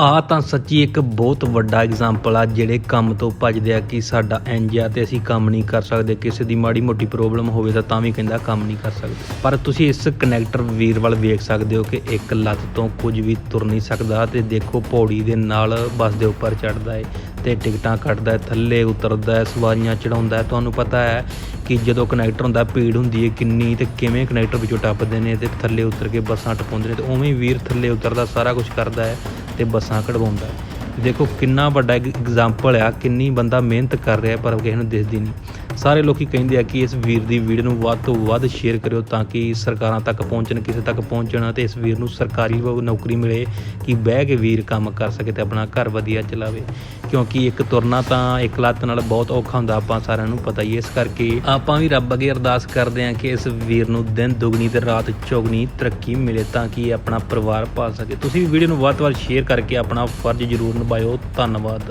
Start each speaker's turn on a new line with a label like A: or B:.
A: ਆ ਤਾਂ ਸੱਚੀ ਇੱਕ ਬਹੁਤ ਵੱਡਾ ਐਗਜ਼ਾਮਪਲ ਆ, ਜਿਹੜੇ ਕੰਮ ਤੋਂ ਭੱਜਦੇ ਆ ਕਿ ਸਾਡਾ ਇੰਜ ਆ ਤੇ ਅਸੀਂ ਕੰਮ ਨਹੀਂ ਕਰ ਸਕਦੇ, ਕਿਸੇ ਦੀ ਮਾੜੀ ਮੋਟੀ ਪ੍ਰੋਬਲਮ ਹੋਵੇ ਤਾਂ ਤਾਂ ਵੀ ਕਹਿੰਦਾ ਕੰਮ ਨਹੀਂ ਕਰ ਸਕਦੇ। ਪਰ ਤੁਸੀਂ ਇਸ ਕਨੈਕਟਰ ਵੀਰ ਵੱਲ ਵੇਖ ਸਕਦੇ ਹੋ ਕਿ ਇੱਕ ਲੱਤ ਤੋਂ ਕੁਝ ਵੀ ਤੁਰ ਨਹੀਂ ਸਕਦਾ ਤੇ ਦੇਖੋ ਪੌੜੀ ਦੇ ਨਾਲ ਬੱਸ ਦੇ ਉੱਪਰ ਚੜਦਾ ਹੈ ਤੇ ਟਿਕਟਾਂ ਕੱਟਦਾ ਥੱਲੇ ਉਤਰਦਾ ਹੈ ਸਵਾਰੀਆਂ ਚੜਾਉਂਦਾ ਹੈ ਤੁਹਾਨੂੰ ਪਤਾ ਹੈ ਕਿ ਜਦੋਂ ਕਨੈਕਟਰ ਹੁੰਦਾ ਭੀੜ ਹੁੰਦੀ ਹੈ ਕਿੰਨੀ ਤੇ ਕਿਵੇਂ ਕਨੈਕਟਰ ਵਿੱਚੋਂ ਟੱਪਦੇ ਨੇ ਤੇ ਥੱਲੇ ਉਤਰ ਕੇ ਬੱਸਾਂ ਟਪਾਉਂਦੇ ਨੇ ਤੇ ਉਵੇਂ ਵੀਰ ਥੱਲੇ ਉਤਰਦਾ, ਸਾਰਾ ਕੁਝ ਕਰਦਾ ਹੈ ਅਤੇ ਬੱਸਾਂ ਕਢਵਾਉਂਦਾ। ਦੇਖੋ ਕਿੰਨਾ ਵੱਡਾ ਐਗਜ਼ਾਮਪਲ ਆ, ਕਿੰਨੀ ਬੰਦਾ ਮਿਹਨਤ ਕਰ ਰਿਹਾ ਪਰ ਕਿਸੇ ਨੂੰ ਦਿਸਦੀ ਨਹੀਂ। ਸਾਰੇ ਲੋਕੀ ਕਹਿੰਦੇ ਆ ਕਿ ਇਸ ਵੀਰ ਦੀ ਵੀਡੀਓ ਨੂੰ ਵੱਧ ਤੋਂ ਵੱਧ ਸ਼ੇਅਰ ਕਰਿਓ ਤਾਂ ਕਿ ਸਰਕਾਰਾਂ ਤੱਕ ਪਹੁੰਚਣ, ਕਿਸੇ ਤੱਕ ਪਹੁੰਚਣ ਤੇ ਇਸ ਵੀਰ ਨੂੰ ਸਰਕਾਰੀ ਨੌਕਰੀ ਮਿਲੇ ਕਿ ਬਹਿ ਕੇ ਵੀਰ ਕੰਮ ਕਰ ਸਕੇ ਤੇ ਆਪਣਾ ਘਰ ਵਧੀਆ ਚਲਾਵੇ। ਕਿਉਂਕਿ ਇੱਕ ਤੁਰਨਾ ਤਾਂ ਇੱਕ ਲੱਤ ਨਾਲ ਬਹੁਤ ਔਖਾ ਹੁੰਦਾ, ਆਪਾਂ ਸਾਰਿਆਂ ਨੂੰ ਪਤਾ ਹੀ ਹੈ। ਇਸ ਕਰਕੇ ਆਪਾਂ ਵੀ ਰੱਬ ਅੱਗੇ ਅਰਦਾਸ ਕਰਦੇ ਹਾਂ ਕਿ ਇਸ ਵੀਰ ਨੂੰ ਦਿਨ ਦੁਗਣੀ ਤੇ ਰਾਤ ਚੌਗਣੀ ਤਰੱਕੀ ਮਿਲੇ ਤਾਂ ਕਿ ਆਪਣਾ ਪਰਿਵਾਰ ਪਾਲ ਸਕੇ। ਤੁਸੀਂ ਵੀ ਵੀਡੀਓ ਨੂੰ ਵੱਧ ਤੋਂ ਵੱਧ ਸ਼ੇਅਰ ਕਰਕੇ ਆਪਣਾ ਫਰਜ਼ ਜ਼ਰੂਰ ਬਾਇਓ ਧੰਨਵਾਦ।